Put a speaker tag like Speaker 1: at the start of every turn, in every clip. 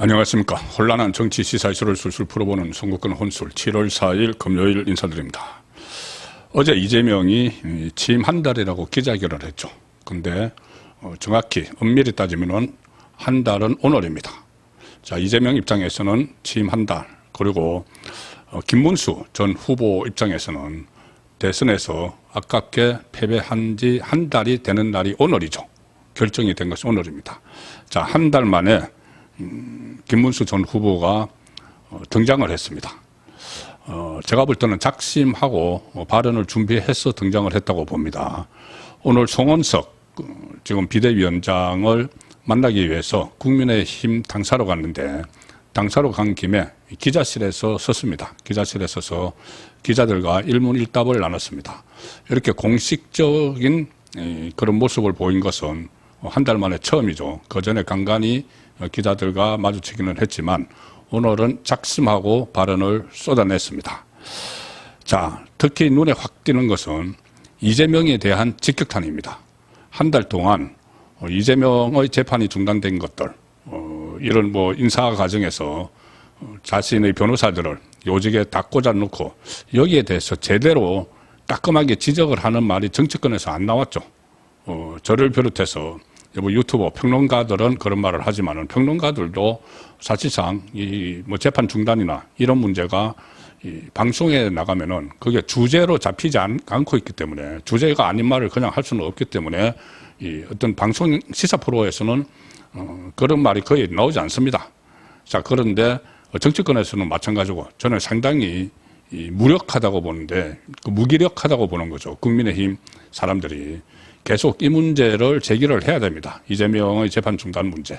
Speaker 1: 안녕하십니까. 혼란한 정치 시사 이슈를 술술 풀어보는 송국근 혼술 7월 4일 금요일 인사드립니다. 어제 이재명이 이 취임 한 달이라고 기자회견을 했죠. 근데 어, 정확히 엄밀히 따지면 한 달은 오늘입니다. 자, 이재명 입장에서는 취임 한 달, 그리고 어, 김문수 전 후보 입장에서는 대선에서 아깝게 패배한 지 한 달이 되는 날이 오늘이죠. 결정이 된 것이 오늘입니다. 자, 한 달 만에 김문수 전 후보가 어, 등장을 했습니다. 어, 제가 볼 때는 작심하고 어, 발언을 준비해서 등장을 했다고 봅니다. 오늘 송원석 그, 지금 비대위원장을 만나기 위해서 국민의힘 당사로 갔는데 당사로 간 김에 기자실에서 섰습니다. 기자실에 서서 기자들과 일문일답을 나눴습니다. 이렇게 공식적인 이, 그런 모습을 보인 것은 한 달 만에 처음이죠. 그 전에 간간히 기자들과 마주치기는 했지만 오늘은 작심하고 발언을 쏟아냈습니다. 자, 특히 눈에 확 띄는 것은 이재명에 대한 직격탄입니다. 한 달 동안 어, 이재명의 재판이 중단된 것들, 어, 이런 뭐 인사 과정에서 어, 자신의 변호사들을 요직에 다 꽂아놓고 여기에 대해서 제대로 따끔하게 지적을 하는 말이 정치권에서 안 나왔죠. 어, 저를 비롯해서 뭐 유튜버 평론가들은 그런 말을 하지만은 평론가들도 사실상 이 뭐 재판 중단이나 이런 문제가 이 방송에 나가면은 그게 주제로 잡히지 않, 않고 있기 때문에 주제가 아닌 말을 그냥 할 수는 없기 때문에 이 어떤 방송 시사 프로에서는 어, 그런 말이 거의 나오지 않습니다. 자 그런데 정치권에서는 마찬가지고 저는 상당히 이 무력하다고 보는데 그 무기력하다고 보는 거죠. 국민의힘 사람들이 계속 이 문제를 제기를 해야 됩니다. 이재명의 재판 중단 문제.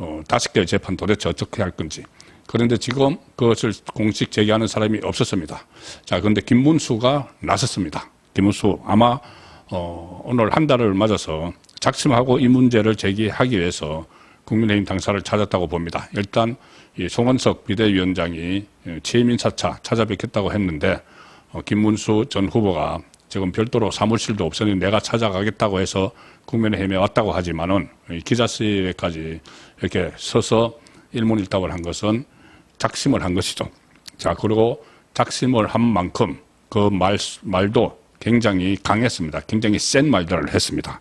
Speaker 1: 어, 다섯 개의 재판 도대체 어떻게 할 건지. 그런데 지금 그것을 공식 제기하는 사람이 없었습니다. 자, 그런데 김문수가 나섰습니다. 김문수 아마 어, 오늘 한 달을 맞아서 작심하고 이 문제를 제기하기 위해서 국민의힘 당사를 찾았다고 봅니다. 일단 이 송원석 비대위원장이 취임 인사차 찾아뵙겠다고 했는데 어, 김문수 전 후보가 지금 별도로 사무실도 없으니 내가 찾아가겠다고 해서 국민의힘에 왔다고 하지만은 이 기자실에까지 이렇게 서서 일문일답을 한 것은 작심을 한 것이죠. 자, 그리고 작심을 한 만큼 그 말, 말도 굉장히 강했습니다. 굉장히 센 말들을 했습니다.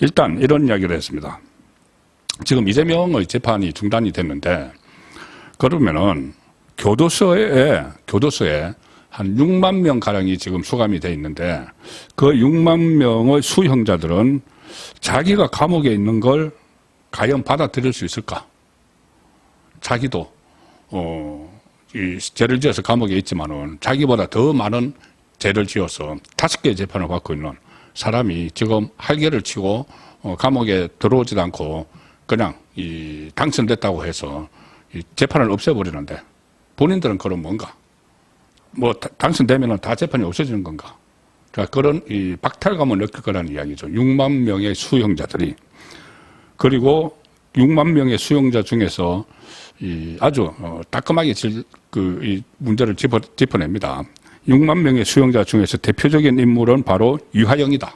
Speaker 1: 일단 이런 이야기를 했습니다. 지금 이재명의 재판이 중단이 됐는데 그러면은 교도소에 교도소에 한 6만 명 가량이 지금 수감이 돼 있는데 그 6만 명의 수형자들은 자기가 감옥에 있는 걸 과연 받아들일 수 있을까? 자기도 어, 이 죄를 지어서 감옥에 있지만은 자기보다 더 많은 죄를 지어서 다섯 개의 재판을 받고 있는 사람이 지금 할개를 치고 어, 감옥에 들어오지도 않고 그냥 이 당선됐다고 해서 이 재판을 없애버리는데 본인들은 그런 뭔가 뭐 다- 당선되면은 다 재판이 없어지는 건가? 그러니까 그런 이 박탈감을 느낄 거라는 이야기죠. 6만 명의 수용자들이 그리고 6만 명의 수용자 중에서 이 아주 어, 따끔하게 질, 그, 이 문제를 짚어, 짚어냅니다. 6만 명의 수용자 중에서 대표적인 인물은 바로 유하영이다.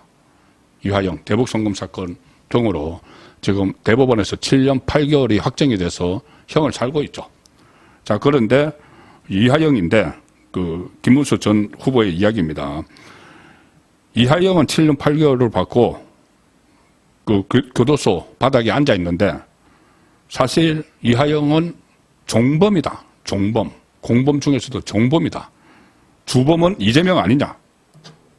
Speaker 1: 유하영 대북 송금 사건 등으로 지금 대법원에서 7년 8개월이 확정이 돼서 형을 살고 있죠. 자 그런데 이하영인데 그 김문수 전 후보의 이야기입니다. 이하영은 7년 8개월을 받고 그 교- 교도소 바닥에 앉아 있는데 사실 이하영은 종범이다. 종범. 공범 중에서도 종범이다. 주범은 이재명 아니냐.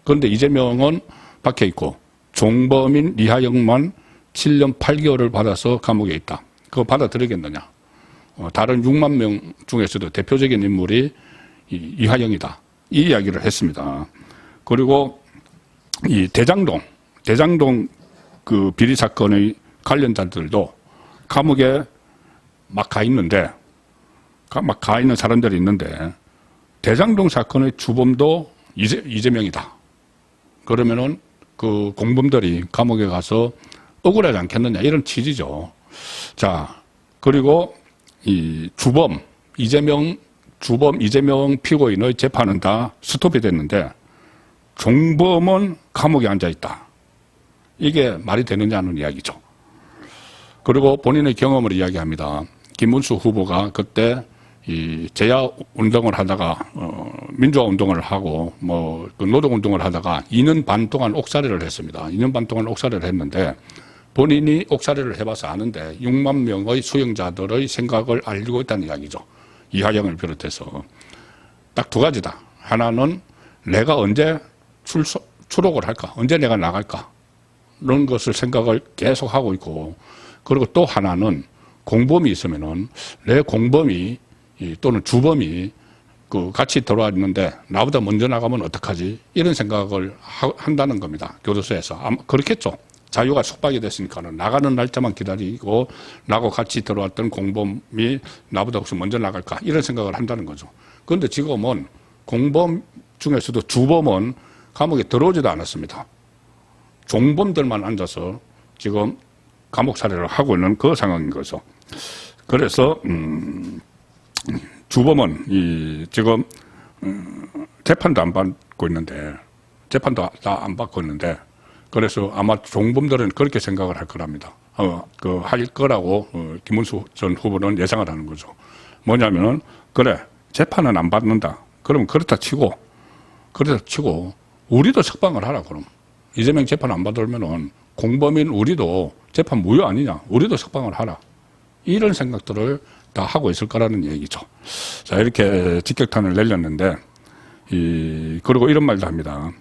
Speaker 1: 그런데 이재명은 박혀 있고 종범인 이하영만 7년 8개월을 받아서 감옥에 있다. 그거 받아들이겠느냐. 어, 다른 6만 명 중에서도 대표적인 인물이 이, 이하영이다. 이 이야기를 했습니다. 그리고 이 대장동, 대장동 그 비리 사건의 관련자들도 감옥에 막 가 있는데, 막 가 있는 사람들이 있는데, 대장동 사건의 주범도 이재, 이재명이다. 그러면은 그 공범들이 감옥에 가서 억울하지 않겠느냐, 이런 취지죠. 자, 그리고 이 주범, 이재명, 주범, 이재명 피고인의 재판은 다 스톱이 됐는데, 종범은 감옥에 앉아 있다. 이게 말이 되느냐는 이야기죠. 그리고 본인의 경험을 이야기합니다. 김문수 후보가 그때 이 제야 운동을 하다가 어 민주화 운동을 하고 뭐 그 노동 운동을 하다가 2년 반 동안 옥살이를 했습니다. 2년 반 동안 옥살이를 했는데 본인이 옥살이를 해봐서 아는데 6만 명의 수용자들의 생각을 알고 있다는 이야기죠. 이하영을 비롯해서 딱 두 가지다. 하나는 내가 언제 출, 출옥을 할까? 언제 내가 나갈까? 이런 것을 생각을 계속 하고 있고 그리고 또 하나는 공범이 있으면은 내 공범이 이 또는 주범이 그 같이 들어와 있는데 나보다 먼저 나가면 어떡하지? 이런 생각을 하, 한다는 겁니다. 교도소에서. 아마 그렇겠죠. 자유가 속박이 됐으니까는 나가는 날짜만 기다리고 나하고 같이 들어왔던 공범이 나보다 혹시 먼저 나갈까? 이런 생각을 한다는 거죠. 그런데 지금은 공범 중에서도 주범은 감옥에 들어오지도 않았습니다. 종범들만 앉아서 지금 감옥 살해를 하고 있는 그 상황인 거죠. 그래서 음, 주범은 이 지금 음, 재판도 안 받고 있는데 재판도 다 안 받고 있는데 그래서 아마 종범들은 그렇게 생각을 할 거랍니다. 어, 그 할 거라고 어, 김문수 전 후보는 예상을 하는 거죠. 뭐냐면은 그래 재판은 안 받는다. 그러면 그렇다 치고 그렇다 치고 우리도 석방을 하라 그럼 이재명 재판 안 받으면은 공범인 우리도 재판 무효 아니냐? 우리도 석방을 하라. 이런 생각들을 다 하고 있을 거라는 얘기죠. 자, 이렇게 직격탄을 날렸는데, 이, 그리고 이런 말도 합니다.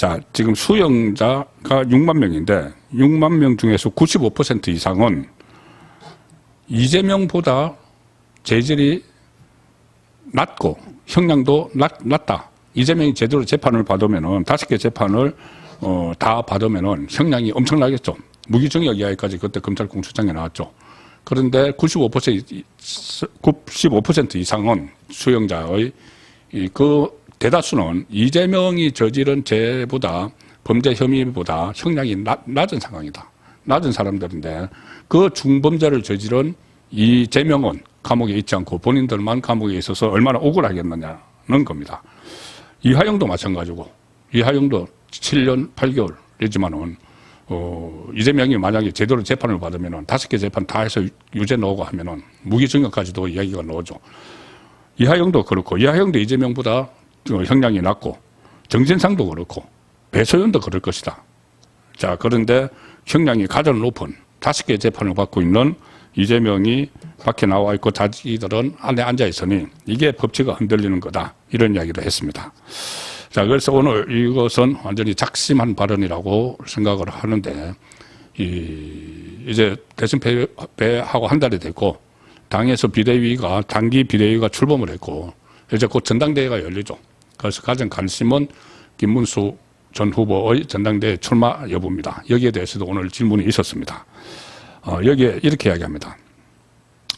Speaker 1: 자, 지금 수용자가 6만 명인데, 6만 명 중에서 95% 이상은 이재명보다 재질이 낮고, 형량도 낮, 낮다. 이재명이 제대로 재판을 받으면은, 다섯 개 재판을, 어, 다 받으면은 형량이 엄청나겠죠. 무기징역 이하까지 그때 검찰 공소장에 나왔죠. 그런데 95% 95% 이상은 수용자의 이그 대다수는 이재명이 저지른 죄보다 범죄 혐의보다 형량이 낮, 낮은 상황이다. 낮은 사람들인데 그 중범죄를 저지른 이재명은 감옥에 있지 않고 본인들만 감옥에 있어서 얼마나 억울하겠느냐는 겁니다. 이하영도 마찬가지고 이하영도 7년 8개월이지만은 어, 이재명이 만약에 제대로 재판을 받으면은 다섯 개 재판 다 해서 유죄 나오고 하면은 무기징역까지도 이야기가 나오죠. 이하영도 그렇고 이하영도 이재명보다 어, 형량이 낮고 정진상도 그렇고 배소연도 그럴 것이다. 자 그런데 형량이 가장 높은 다섯 개 재판을 받고 있는 이재명이 밖에 나와 있고 자기들은 안에 앉아 있으니 이게 법치가 흔들리는 거다 이런 이야기를 했습니다. 자, 그래서 오늘 이것은 완전히 작심한 발언이라고 생각을 하는데, 이, 이제 대선 패배하고 한 달이 됐고, 당에서 비대위가, 단기 비대위가 출범을 했고, 이제 곧 전당대회가 열리죠. 그래서 가장 관심은 김문수 전 후보의 전당대회 출마 여부입니다. 여기에 대해서도 오늘 질문이 있었습니다. 어, 여기에 이렇게 이야기합니다.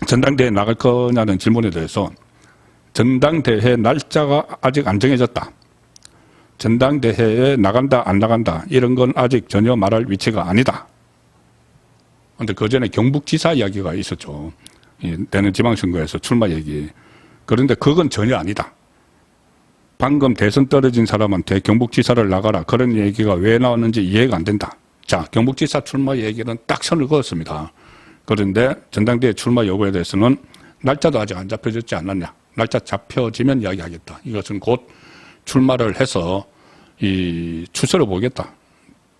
Speaker 1: 전당대회 나갈 거냐는 질문에 대해서 전당대회 날짜가 아직 안 정해졌다. 전당대회에 나간다 안 나간다 이런 건 아직 전혀 말할 위치가 아니다. 그런데 그 전에 경북지사 이야기가 있었죠. 되는 지방선거에서 출마 얘기. 그런데 그건 전혀 아니다. 방금 대선 떨어진 사람한테 경북지사를 나가라 그런 얘기가 왜 나왔는지 이해가 안 된다. 자, 경북지사 출마 얘기는 딱 선을 그었습니다. 그런데 전당대회 출마 여부에 대해서는 날짜도 아직 안 잡혀졌지 않았냐. 날짜 잡혀지면 이야기하겠다. 이것은 곧 출마를 해서 이 추세를 보겠다.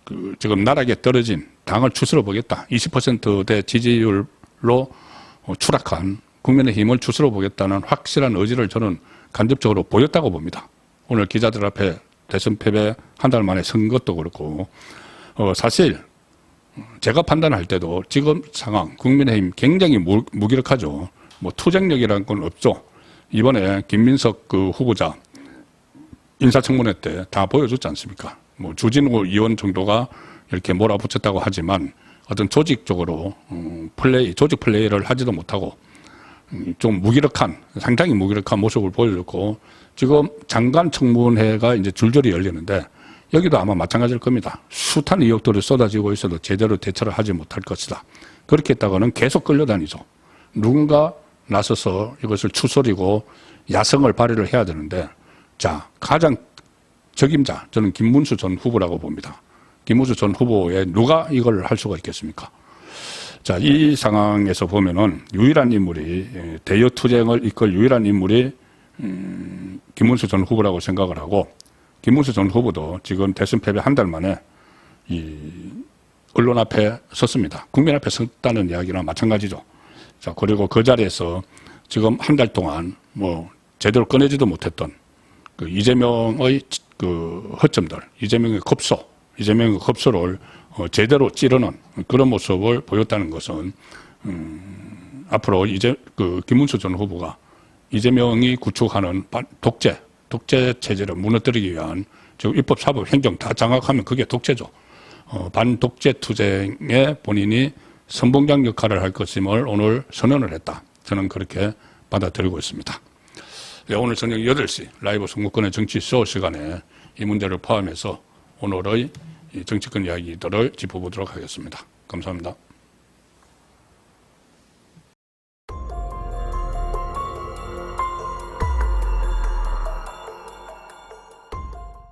Speaker 1: 그 지금 나락에 떨어진 당을 추세로 보겠다. 20%대 지지율로 어, 추락한 국민의힘을 추세로 보겠다는 확실한 의지를 저는 간접적으로 보였다고 봅니다. 오늘 기자들 앞에 대선 패배 한 달 만에 선 것도 그렇고 어, 사실 제가 판단할 때도 지금 상황 국민의힘 굉장히 무, 무기력하죠. 뭐 투쟁력이라는 건 없죠. 이번에 김민석 그 후보자 인사청문회 때 다 보여줬지 않습니까? 뭐 주진우 의원 정도가 이렇게 몰아붙였다고 하지만 어떤 조직적으로 음, 플레이, 조직 플레이를 하지도 못하고 음, 좀 무기력한, 상당히 무기력한 모습을 보여줬고 지금 장관 청문회가 이제 줄줄이 열리는데 여기도 아마 마찬가지일 겁니다. 숱한 의혹들이 쏟아지고 있어도 제대로 대처를 하지 못할 것이다. 그렇게 했다가는 계속 끌려다니죠. 누군가 나서서 이것을 추스리고 야성을 발휘를 해야 되는데 자, 가장 적임자, 저는 김문수 전 후보라고 봅니다. 김문수 전 후보에 누가 이걸 할 수가 있겠습니까? 자, 이 상황에서 보면은 유일한 인물이 예, 대여 투쟁을 이끌 유일한 인물이 음, 김문수 전 후보라고 생각을 하고 김문수 전 후보도 지금 대선 패배 한 달 만에 이 언론 앞에 섰습니다. 국민 앞에 섰다는 이야기랑 마찬가지죠. 자, 그리고 그 자리에서 지금 한 달 동안 뭐 제대로 꺼내지도 못했던 그 이재명의 그 허점들, 이재명의 겁소, 이재명의 겁소를 어, 제대로 찌르는 그런 모습을 보였다는 것은 음, 앞으로 이제 그 김문수 전 후보가 이재명이 구축하는 반- 독재, 독재 체제를 무너뜨리기 위한 지금 입법, 사법, 행정 다 장악하면 그게 독재죠. 어, 반독재 투쟁에 본인이 선봉장 역할을 할 것임을 오늘 선언을 했다. 저는 그렇게 받아들이고 있습니다. 네, 오늘 저녁 8시 라이브 선거권의 정치 쇼 시간에 이 문제를 포함해서 오늘의 이 정치권 이야기들을 짚어보도록 하겠습니다. 감사합니다.